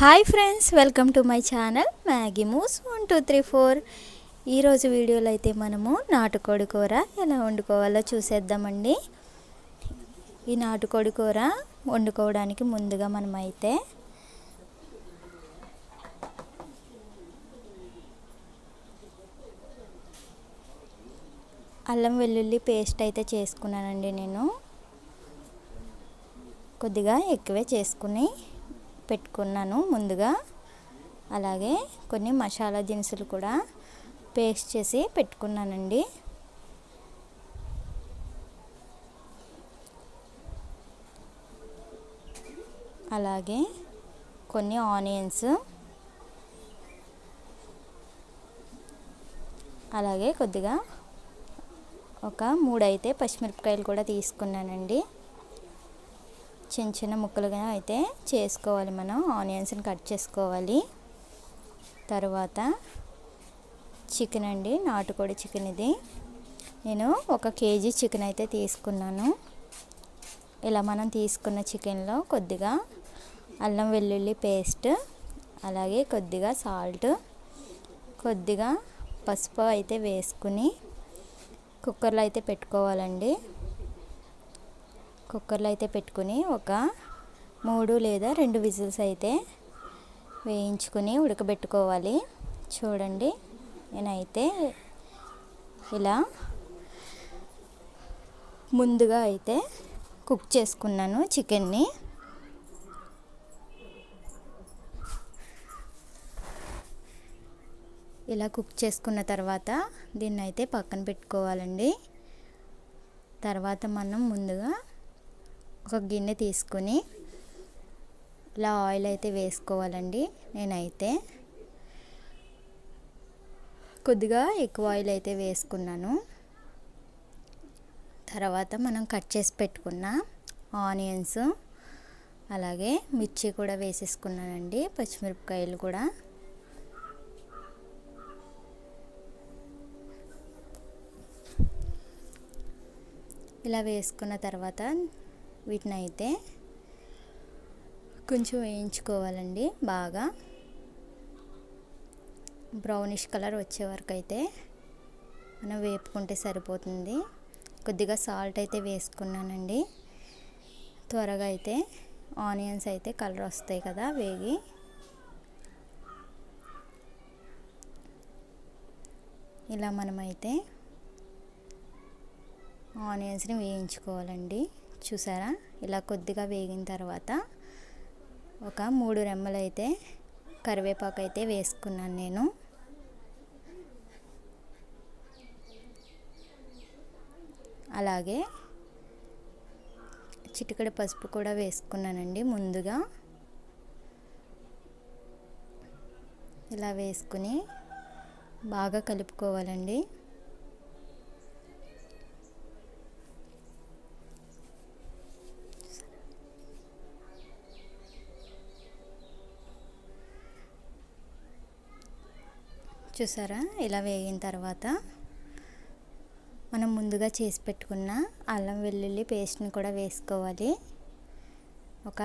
Hi friends welcome to my channel Maggie moose one two three four. ఈరోజు వీడియోలో అయితే మనము నాటుకోడి కూర ఎలా వండుకోవాలో చూసేద్దామండి. ఈ నాటుకోడి కూర వండుకోవడానికి ముందుగా మనమైతే అల్లం వెల్లుల్లి పేస్ట్ అయితే చేసుకున్నానండి నేను. కొద్దిగా ఎక్కువే చేసుకుని పెట్టుకున్నాను ముందుగా. అలాగే కొన్ని మసాలా దినుసులు కూడా పేస్ట్ చేసి పెట్టుకున్నానండి. అలాగే కొన్ని ఆనియన్స్. అలాగే కొద్దిగా ఒక మూడైతే పచ్చిమిరపకాయలు కూడా తీసుకున్నానండి. చిన్న చిన్న ముక్కలుగా అయితే చేసుకోవాలి మనం. ఆనియన్స్ని కట్ చేసుకోవాలి. తర్వాత చికెన్ అండి నాటుకోడి చికెన్ ఇది. నేను ఒక కేజీ చికెన్ అయితే తీసుకున్నాను. ఇలా మనం తీసుకున్న చికెన్లో కొద్దిగా అల్లం వెల్లుల్లి పేస్ట్ అలాగే కొద్దిగా సాల్ట్ కొద్దిగా పసుపు అయితే వేసుకుని కుక్కర్లో అయితే పెట్టుకోవాలండి. కుక్కర్లో అయితే పెట్టుకుని ఒక మూడు లేదా రెండు విజిల్స్ అయితే వేయించుకుని ఉడకబెట్టుకోవాలి. చూడండి నేనైతే ఇలా ముందుగా అయితే కుక్ చేసుకున్నాను చికెన్ని. ఇలా కుక్ చేసుకున్న తర్వాత దీన్ని అయితే పక్కన పెట్టుకోవాలండి. తర్వాత మనం ముందుగా ఒక గిన్నె తీసుకొని ఇలా ఆయిల్ అయితే వేసుకోవాలండి నేనైతే. కొద్దిగా ఎక్కువ ఆయిల్ అయితే వేసుకున్నాను. తర్వాత మనం కట్ చేసి పెట్టుకున్న ఆనియన్స్ అలాగే మిర్చి కూడా వేసేసుకున్నానండి పచ్చిమిరపకాయలు కూడా. ఇలా వేసుకున్న తర్వాత వీటిని అయితే కొంచెం వేయించుకోవాలండి బాగా. బ్రౌనిష్ కలర్ వచ్చే వరకు అయితే మనం వేపుకుంటే సరిపోతుంది. కొద్దిగా సాల్ట్ అయితే వేసుకున్నానండి. త్వరగా అయితే ఆనియన్స్ అయితే కలర్ వస్తాయి కదా వేగి. ఇలా మనమైతే ఆనియన్స్ని వేయించుకోవాలండి. చూసారా? ఇలా కొద్దిగా వేగిన తర్వాత ఒక మూడు రెమ్మలు అయితే కరివేపాకు అయితే వేసుకున్నాను నేను. అలాగే చిటికడ పసుపు కూడా వేసుకున్నానండి ముందుగా. ఇలా వేసుకుని బాగా కలుపుకోవాలండి. చూసారా? ఇలా వేగిన తర్వాత మనం ముందుగా చేసి పెట్టుకున్న అల్లం వెల్లుల్లి పేస్ట్ని కూడా వేసుకోవాలి. ఒక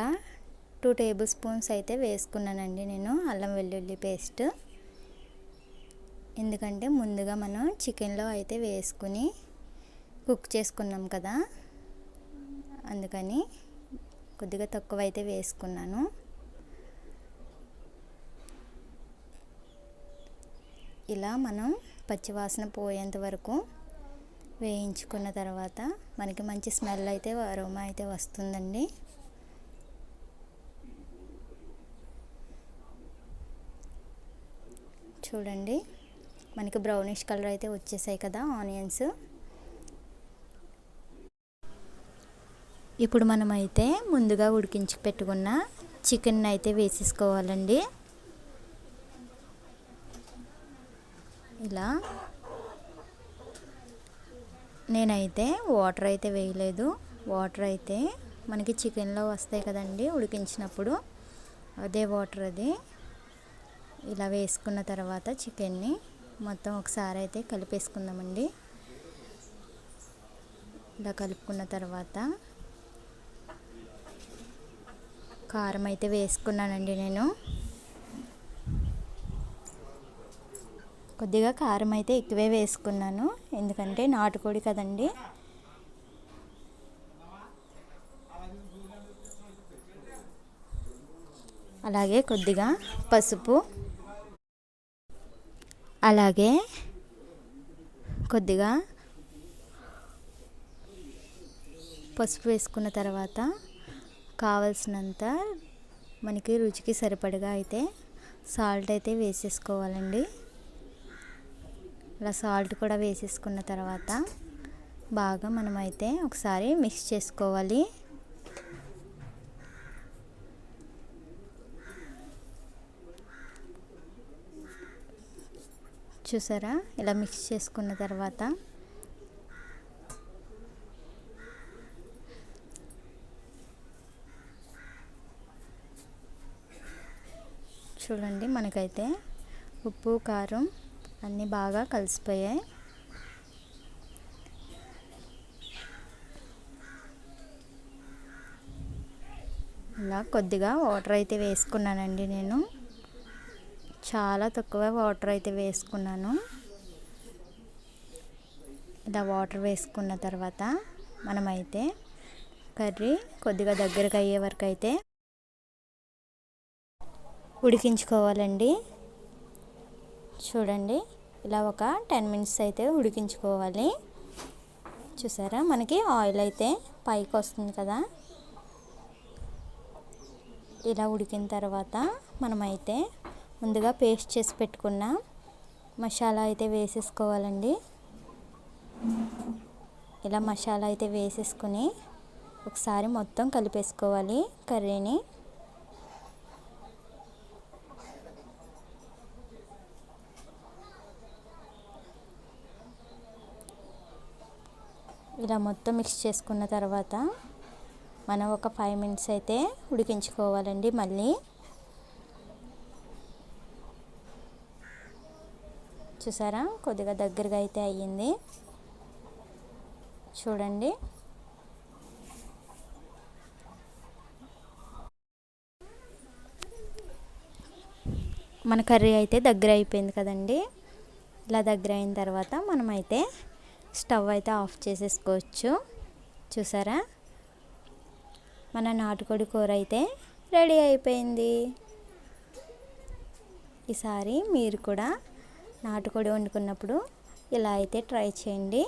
టూ టేబుల్ స్పూన్స్ అయితే వేసుకున్నానండి నేను అల్లం వెల్లుల్లి పేస్ట్. ఎందుకంటే ముందుగా మనం చికెన్లో అయితే వేసుకుని కుక్ చేసుకున్నాం కదా అందుకని కొద్దిగా తక్కువ అయితే వేసుకున్నాను. ఇలా మనం పచ్చివాసన పోయేంత వరకు వేయించుకున్న తర్వాత మనకి మంచి స్మెల్ అయితే అరోమా అయితే వస్తుందండి. చూడండి మనకి బ్రౌనిష్ కలర్ అయితే వచ్చేసాయి కదా ఆనియన్స్. ఇప్పుడు మనమైతే ముందుగా ఉడికించి పెట్టుకున్న చికెన్ అయితే వేసేసుకోవాలండి. ఇలా. నేనైతే వాటర్ అయితే వేయలేదు. వాటర్ అయితే మనకి చికెన్లో వస్తాయి కదండి ఉడికించినప్పుడు. అదే వాటర్ అది. ఇలా వేసుకున్న తర్వాత చికెన్ని మొత్తం ఒకసారి అయితే కలిపేసుకుందామండి. ఇలా కలుపుకున్న తర్వాత కారం అయితే వేసుకున్నానండి నేను. కొద్దిగా కారం అయితే ఎక్కువే వేసుకున్నాను. ఎందుకంటే నాటుకోడి కదండి. అలాగే కొద్దిగా పసుపు. అలాగే కొద్దిగా పసుపు వేసుకున్న తర్వాత కావలసినంత మనకి రుచికి సరిపడగా అయితే సాల్ట్ అయితే వేసేసుకోవాలండి. అలా సాల్ట్ కూడా వేసేసుకున్న తర్వాత బాగా మనమైతే ఒకసారి మిక్స్ చేసుకోవాలి. చూసారా? ఇలా మిక్స్ చేసుకున్న తర్వాత చూడండి మనకైతే ఉప్పు కారం అన్నీ బాగా కలిసిపోయాయి. ఇలా కొద్దిగా వాటర్ అయితే వేసుకున్నానండి నేను. చాలా తక్కువ వాటర్ అయితే వేసుకున్నాను. ఇలా వాటర్ వేసుకున్న తర్వాత మనమైతే కర్రీ కొద్దిగా దగ్గరకు అయ్యే వరకు అయితే ఉడికించుకోవాలండి. చూడండి. ఇలా ఒక టెన్ మినిట్స్ అయితే ఉడికించుకోవాలి. చూసారా? మనకి ఆయిల్ అయితే పైకి వస్తుంది కదా? ఇలా ఉడికిన తర్వాత మనమైతే ముందుగా పేస్ట్ చేసి పెట్టుకున్న మసాలా అయితే వేసేసుకోవాలండి. ఇలా మసాలా అయితే వేసేసుకుని ఒకసారి మొత్తం కలిపేసుకోవాలి కర్రీని. ఇలా మొత్తం మిక్స్ చేసుకున్న తర్వాత మనం ఒక ఫైవ్ మినిట్స్ అయితే ఉడికించుకోవాలండి మళ్ళీ. చూసారా? కొద్దిగా దగ్గరగా అయితే అయ్యింది. చూడండి. మన కర్రీ అయితే దగ్గర అయిపోయింది కదండి. ఇలా దగ్గర అయిన తర్వాత మనమైతే స్టవ్ అయితే ఆఫ్ చేసేసుకోవచ్చు. చూసారా? మన నాటుకోడి కూర అయితే రెడీ అయిపోయింది. ఈసారి మీరు కూడా నాటుకోడి వండుకున్నప్పుడు ఇలా అయితే ట్రై చేయండి.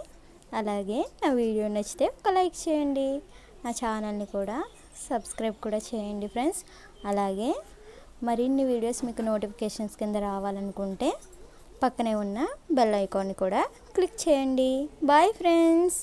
అలాగే నా వీడియో నచ్చితే ఒక లైక్ చేయండి. నా ఛానల్ని కూడా సబ్స్క్రైబ్ కూడా చేయండి ఫ్రెండ్స్. అలాగే మరిన్ని వీడియోస్ మీకు నోటిఫికేషన్స్ కింద రావాలనుకుంటే పక్కనే ఉన్న బెల్ ఐకాన్ని కూడా క్లిక్ చేయండి. Bye friends.